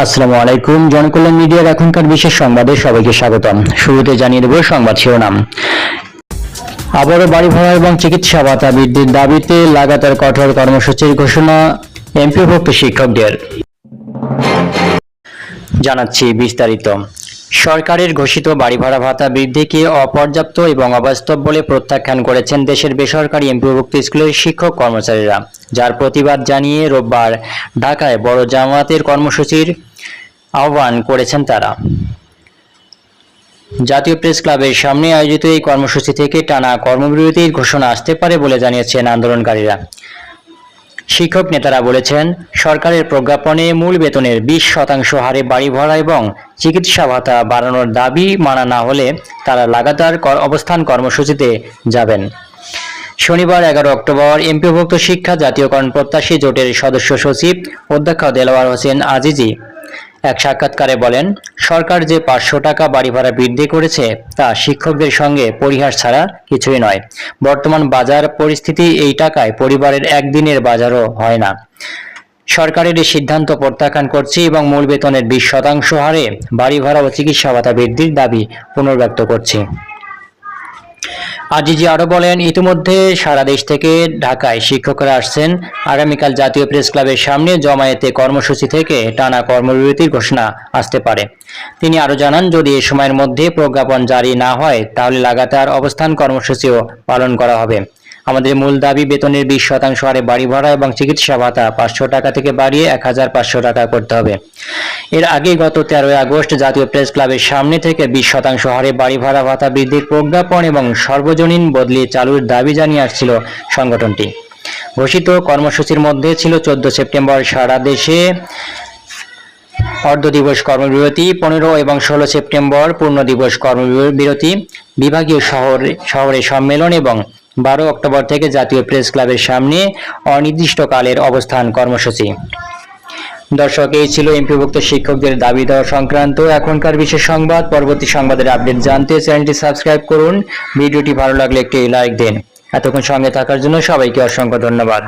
আসসালামু আলাইকুম। জনকল্যাণ মিডিয়ার এখনকার বিশেষ সংবাদে সবাইকে স্বাগতম। শুরুতে জানিয়ে দেব সংবাদ শিরোনাম। আবারও বাড়ি ভাড়া এবং চিকিৎসা ভাতা বৃদ্ধির দাবিতে লাগাতার কঠোর কর্মসূচির ঘোষণা এমপিভুক্ত শিক্ষকদের। জানাচ্ছি বিস্তারিত। সরকারের ঘোষিত বাড়ি ভাড়া ভাতা বৃদ্ধিকে অপর্যাপ্ত এবং অবাস্তব বলে প্রত্যাখ্যান করেছেন দেশের বেসরকারি এমপিভুক্ত স্কুলের শিক্ষক কর্মচারীরা, যার প্রতিবাদ জানিয়ে রোববার ঢাকায় বড় জামায়াতের কর্মসূচির আহ্বান করেছেন তারা। জাতীয় প্রেস ক্লাবের সামনে আয়োজিত এই কর্মসূচি থেকে টানা কর্মবিরতির ঘোষণা আসতে পারে বলে জানিয়েছেন আন্দোলনকারীরা। শিক্ষক নেতারা বলেছেন, সরকারের প্রজ্ঞাপনে মূল বেতনের বিশ শতাংশ হারে বাড়ি ভরা এবং চিকিৎসা ভাতা বাড়ানোর দাবি মানা না হলে তারা লাগাতার অবস্থান কর্মসূচিতে যাবেন। শনিবার এগারো অক্টোবর এমপিভুক্ত শিক্ষা জাতীয়করণ প্রত্যাশী জোটের সদস্য সচিব অধ্যক্ষ দেলোয়ার হোসেন আজিজি এক সাক্ষাৎকারে বলেন, সরকার যে পাঁচশো টাকা বাড়ি ভাড়া বৃদ্ধি করেছে, তা শিক্ষকদের সঙ্গে পরিহার ছাড়া কিছুই নয়। বর্তমান বাজার পরিস্থিতি এই টাকায় পরিবারের একদিনের বাজারও হয় না। সরকারের এই সিদ্ধান্ত প্রত্যাখ্যান করছি এবং মূল বেতনের বিশ শতাংশ হারে বাড়ি ভাড়া ও চিকিৎসা ভাতা বৃদ্ধির দাবি পুনর্ব্যক্ত করছি। আজিজি আরও বলেন, ইতিমধ্যে সারা দেশ থেকে ঢাকায় শিক্ষকরা আসছেন। আগামীকাল জাতীয় প্রেস ক্লাবের সামনে জমায়েতে কর্মসূচি থেকে টানা কর্মবিরতির ঘোষণা আসতে পারে। তিনি আরও জানান, যদি এ সময়ের মধ্যে প্রজ্ঞাপন জারি না হয়, তাহলে লাগাতার অবস্থান কর্মসূচিও পালন করা হবে। আমাদের মূল দাবি, বেতনের বিশ শতাংশ হারে বাড়ি ভাড়া এবং চিকিৎসা ভাতা, পাঁচশো টাকা থেকে বাড়িয়ে এক হাজার পাঁচশো টাকা করতে হবে। এর আগে গত তেরোই আগস্ট জাতীয় প্রেস ক্লাবের সামনে থেকে বিশ শতাংশ হারে বাড়ি ভাড়া, ভাতা বৃদ্ধির প্রজ্ঞাপন এবং সর্বজনীন বদলি চালুর দাবি জানিয়ে আসছিল সংগঠনটি। ঘোষিত কর্মসূচির মধ্যে ছিল চোদ্দ সেপ্টেম্বর সারা দেশে অর্ধ দিবস কর্মবিরতি, পনেরো এবং ষোলো সেপ্টেম্বর পূর্ণ দিবস কর্মবিরতি, বিভাগীয় শহর, শহরে সম্মেলন এবং বারো অক্টোবর থেকে জাতীয় প্রেস ক্লাবের সামনে অনির্দিষ্টকালের অবস্থান কর্মসূচি। দর্শক, এই ছিল এমপিভুক্ত শিক্ষকদের দাবি দেওয়া সংক্রান্ত এখনকার বিশেষ সংবাদ। পরবর্তী সংবাদের আপডেট জানতে চ্যানেলটি সাবস্ক্রাইব করুন। ভিডিওটি ভালো লাগলে একটি লাইক দিন। এতক্ষণ সঙ্গে থাকার জন্য সবাইকে অসংখ্য ধন্যবাদ।